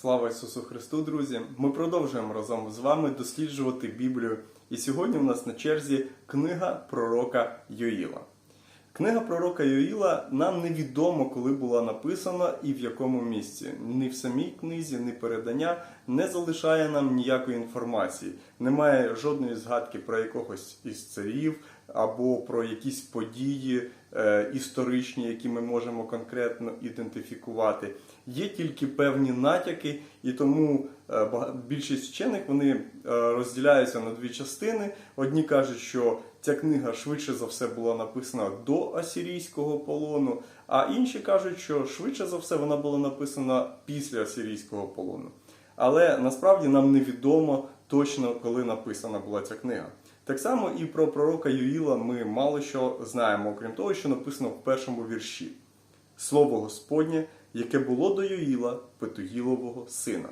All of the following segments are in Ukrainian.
Слава Ісусу Христу, друзі! Ми продовжуємо разом з вами досліджувати Біблію. І сьогодні у нас на черзі книга пророка Йоїла. Книга пророка Йоїла нам невідомо, коли була написана і в якому місці. Ні в самій книзі, ні передання не залишає нам ніякої інформації. Немає жодної згадки про якогось із царів або про якісь події е, історичні, які ми можемо конкретно ідентифікувати. Є тільки певні натяки, і тому е, більшість вчених вони е, розділяються на дві частини. Одні кажуть, що ця книга швидше за все була написана до асирійського полону, а інші кажуть, що швидше за все вона була написана після асирійського полону. Але насправді нам невідомо точно, коли написана була ця книга. Так само і про пророка Юїла ми мало що знаємо, окрім того, що написано в першому вірші. Слово Господнє, яке було до Юїла, Петуїлового сина.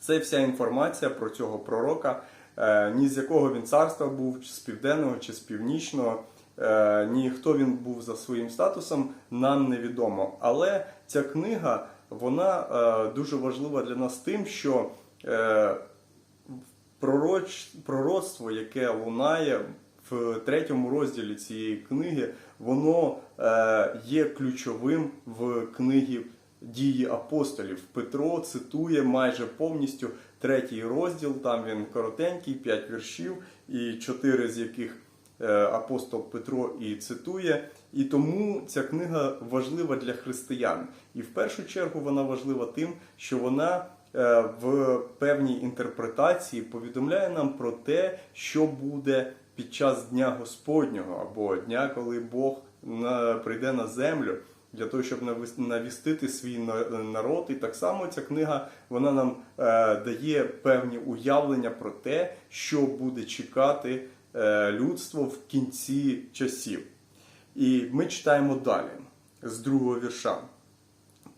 Це вся інформація про цього пророка, е, ні з якого він царства був, чи з південного, чи з північного, е, ні хто він був за своїм статусом, нам невідомо. Але ця книга вона е, дуже важлива для нас тим, що пророч, пророцтво, яке лунає в третьому розділі цієї книги, воно е, є ключовим в книгі дії апостолів. Петро цитує майже повністю третій розділ. Там він коротенький, п'ять віршів, і чотири з яких е, апостол Петро і цитує. І тому ця книга важлива для християн. І в першу чергу вона важлива тим, що вона в певній інтерпретації повідомляє нам про те, що буде під час Дня Господнього або дня, коли Бог прийде на землю для того, щоб навістити свій народ. І так само ця книга вона нам е, дає певні уявлення про те, що буде чекати е, людство в кінці часів. І ми читаємо далі з другого вірша.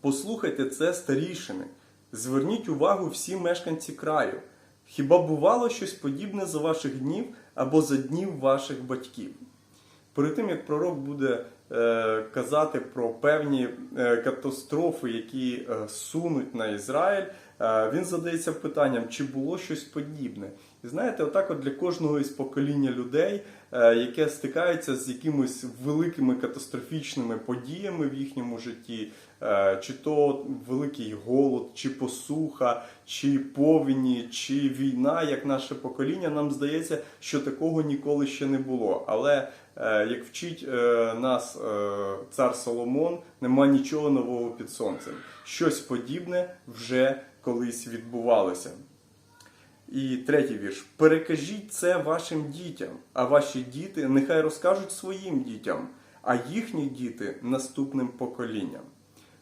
Послухайте це, старішини, зверніть увагу всі мешканці краю. Хіба бувало щось подібне за ваших днів або за днів ваших батьків? Перед тим як пророк буде е, казати про певні е, катастрофи, які е, сунуть на Ізраїль, е, він задається питанням, чи було щось подібне. І знаєте, отак от для кожного із покоління людей, яке стикається з якимись великими катастрофічними подіями в їхньому житті, е, чи то великий голод, чи посуха, чи повені, чи війна, як наше покоління, нам здається, що такого ніколи ще не було. Але е, як вчить е, нас е, цар Соломон, нема нічого нового під сонцем. Щось подібне вже колись відбувалося. І третій вірш. Перекажіть це вашим дітям, а ваші діти нехай розкажуть своїм дітям, а їхні діти наступним поколінням.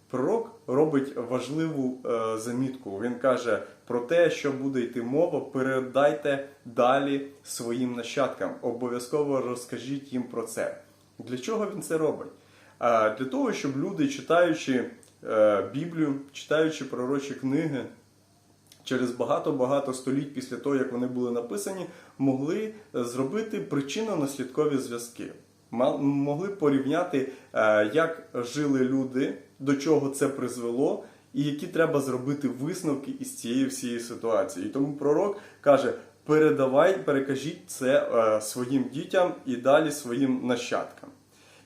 Пророк робить важливу е, замітку. Він каже про те, що буде йти мова, передайте далі своїм нащадкам. Обов'язково розкажіть їм про це. Для чого він це робить? А, для того, щоб люди, читаючи е, Біблію, читаючи пророчі книги, через багато-багато століть після того, як вони були написані, могли е, зробити причинно-наслідкові зв'язки. Могли порівняти, е, як жили люди, до чого це призвело, і які треба зробити висновки із цієї всієї ситуації. І тому пророк каже: передавай, перекажіть це е, своїм дітям і далі своїм нащадкам.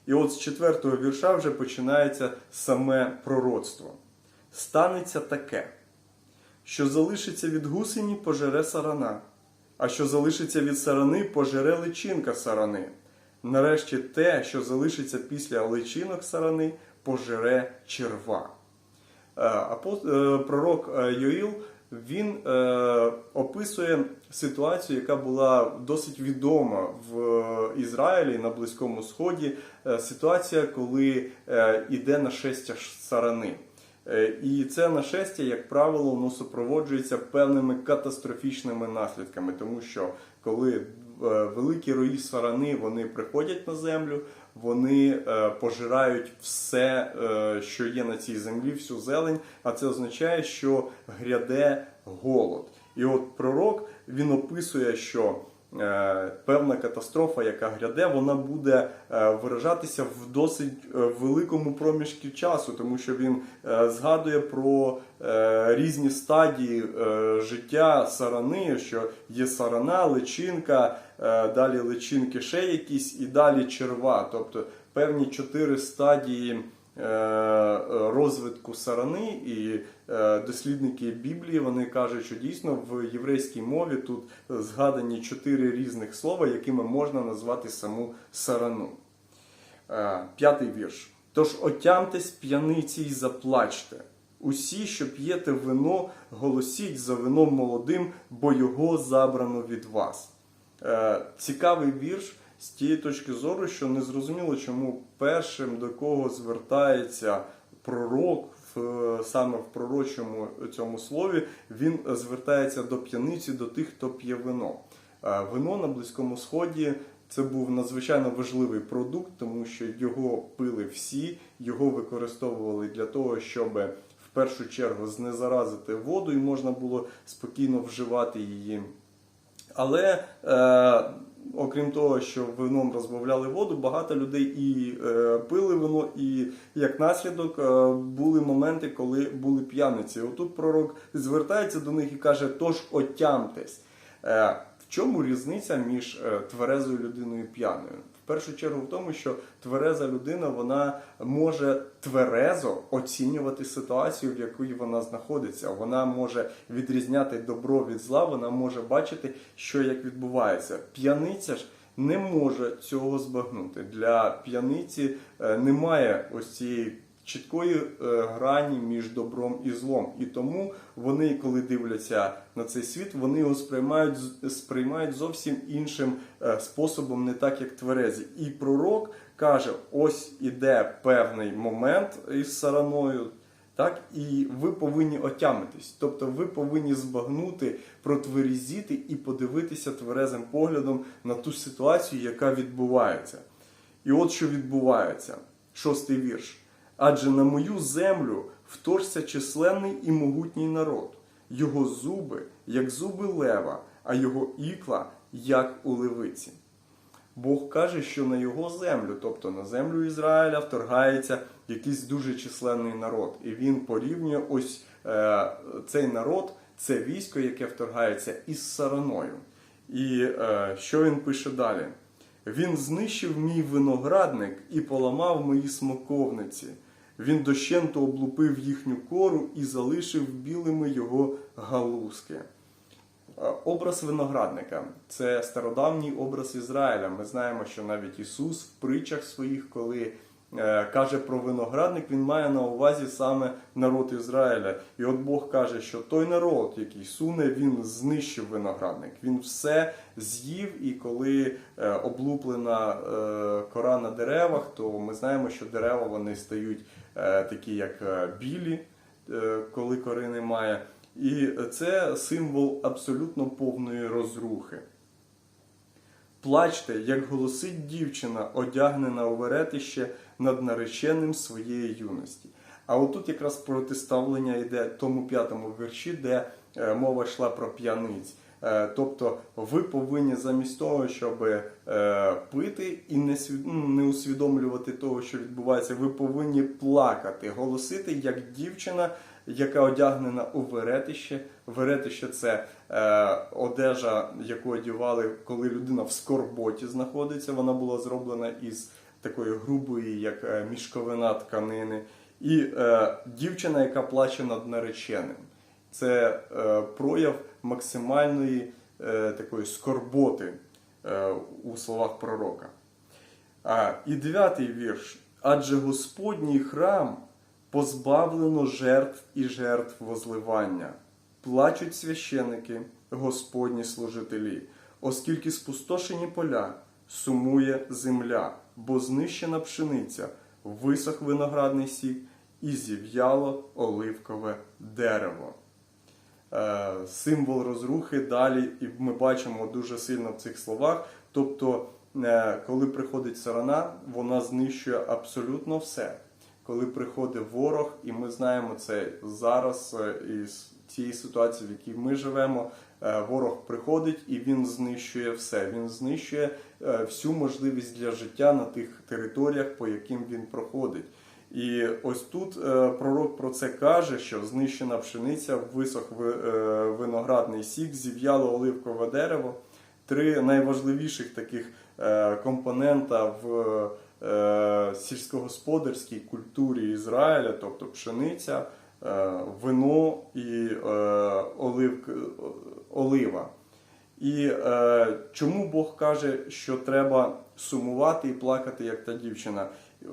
І от з четвертого вірша вже починається саме пророцтво. Станеться таке що залишиться від гусені, пожере сарана, а що залишиться від сарани, пожере личинка сарани. Нарешті те, що залишиться після личинок сарани, пожере черва. Е, е, Пророк е, Йоїл він описує ситуацію, яка була досить відома в Ізраїлі на Близькому Сході. Ситуація, коли е, іде нашестя сарани. Е, І це нашестя, як правило, воно супроводжується певними катастрофічними наслідками, тому що коли е, великі рої сарани вони приходять на землю, вони е, пожирають все, що є на цій землі, всю зелень, а це означає, що гряде голод. І от пророк він описує, що певна катастрофа, яка гряде, вона буде е, виражатися в досить е, великому проміжку часу, тому що він е, згадує про е, різні стадії е, життя сарани, що є сарана, личинка, е, далі личинки ще якісь, і далі черва. Тобто певні чотири стадії е, розвитку сарани, і е, дослідники Біблії вони кажуть, що дійсно в єврейській мові тут згадані чотири різних слова, якими можна назвати саму сарану. Е, П'ятий вірш. Тож отямтесь п'яниці й заплачте. Усі, що п'єте вино, голосіть за вином молодим, бо його забрано від вас. Е, Цікавий вірш з тієї точки зору, що не зрозуміло, чому першим до кого звертається пророк саме в пророчому цьому слові, він звертається до п'яниці, до тих, хто п'є вино. Е, Вино на Близькому Сході це був надзвичайно важливий продукт, тому що його пили всі, його використовували для того, щоб в першу чергу знезаразити воду, і можна було спокійно вживати її. Але е, окрім того, що вином розбавляли воду, багато людей і е, пили вино, і як наслідок е, були моменти, коли були п'яниці. Отут пророк звертається до них і каже: тож отямтесь. Е, в чому різниця між е, тверезою людиною і п'яною? Першу чергу в тому, що твереза людина вона може тверезо оцінювати ситуацію, в якій вона знаходиться. Вона може відрізняти добро від зла, вона може бачити, що як відбувається. П'яниця ж не може цього збагнути. Для п'яниці е, немає ось цієї чіткої е, грані між добром і злом. І тому вони, коли дивляться на цей світ, вони його сприймають, сприймають зовсім іншим е, способом, не так як тверезі. І пророк каже: ось іде певний момент із сараною. Так, і ви повинні отямитись, тобто ви повинні збагнути, протверезіти і подивитися тверезим поглядом на ту ситуацію, яка відбувається. І от що відбувається, шостий вірш. Адже на мою землю вторгся численний і могутній народ, його зуби, як зуби лева, а його ікла, як у левиці. Бог каже, що на його землю, тобто на землю Ізраїля, вторгається якийсь дуже численний народ. І він порівнює ось е, цей народ, це військо, яке вторгається із сараною. І е, що він пише далі? Він знищив мій виноградник і поламав мої смоковниці. Він дощенто облупив їхню кору і залишив білими його галузки. Образ виноградника це стародавній образ Ізраїля. Ми знаємо, що навіть Ісус в притчах своїх, коли каже про виноградник, він має на увазі саме народ Ізраїля. І от Бог каже, що той народ, який суне, він знищив виноградник. Він все з'їв, і коли е, облуплена е, кора на деревах, то ми знаємо, що дерева вони стають е, такі, як е, білі, е, коли кори немає. І це символ абсолютно повної розрухи. Плачте, як голосить дівчина, одягнена у веретище над нареченим своєї юності. А отут якраз протиставлення йде тому п'ятому вірші, де е, мова йшла про п'яниць. Е, Тобто ви повинні замість того, щоб е, пити і не, ну, не усвідомлювати того, що відбувається, ви повинні плакати, голосити як дівчина, яка одягнена у веретище. Веретище це одежа, яку одягали, коли людина в скорботі знаходиться. Вона була зроблена із такої грубої, як е, мішковина тканини. І е, дівчина, яка плаче над нареченим. Це е, прояв максимальної е, такої скорботи е, у словах пророка. А, і дев'ятий вірш. Адже Господній храм позбавлено жертв і жертв возливання. Плачуть священики, Господні служителі, оскільки спустошені поля, сумує земля, бо знищена пшениця, висох виноградний сік і зів'яло оливкове дерево. Е, символ розрухи далі, і ми бачимо дуже сильно в цих словах. Тобто, е, коли приходить сарана, вона знищує абсолютно все. Коли приходить ворог, і ми знаємо це зараз е, із цієї ситуації, в якій ми живемо, ворог приходить і він знищує все. Він знищує е, всю можливість для життя на тих територіях, по яким він проходить. І ось тут е, пророк про це каже, що знищена пшениця, висох ви- е, виноградний сік, зів'яло оливкове дерево. Три найважливіших таких е, компонента в е, сільськогосподарській культурі Ізраїля, тобто пшениця, е, вино і е, оливк, олива. І е, чому Бог каже, що треба сумувати і плакати, як та дівчина?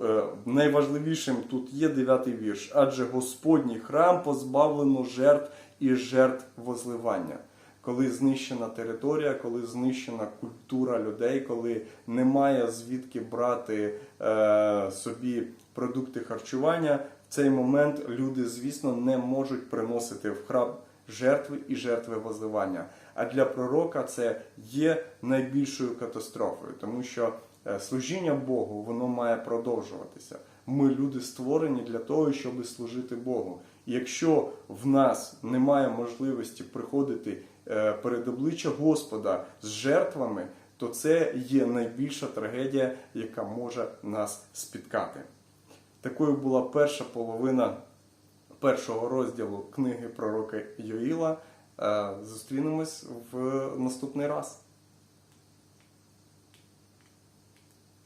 Е, найважливішим тут є дев'ятий вірш. Адже Господній храм позбавлено жертв і жертв возливання. Коли знищена територія, коли знищена культура людей, коли немає звідки брати е, собі продукти харчування, в цей момент люди, звісно, не можуть приносити в храм жертви і жертви возливання. А для пророка це є найбільшою катастрофою, тому що е, служіння Богу воно має продовжуватися. Ми люди створені для того, щоб служити Богу. І якщо в нас немає можливості приходити е, перед обличчя Господа з жертвами, то це є найбільша трагедія, яка може нас спіткати. Такою була перша половина першого розділу книги пророка Йоїла. Е, Зустрінемось в наступний раз.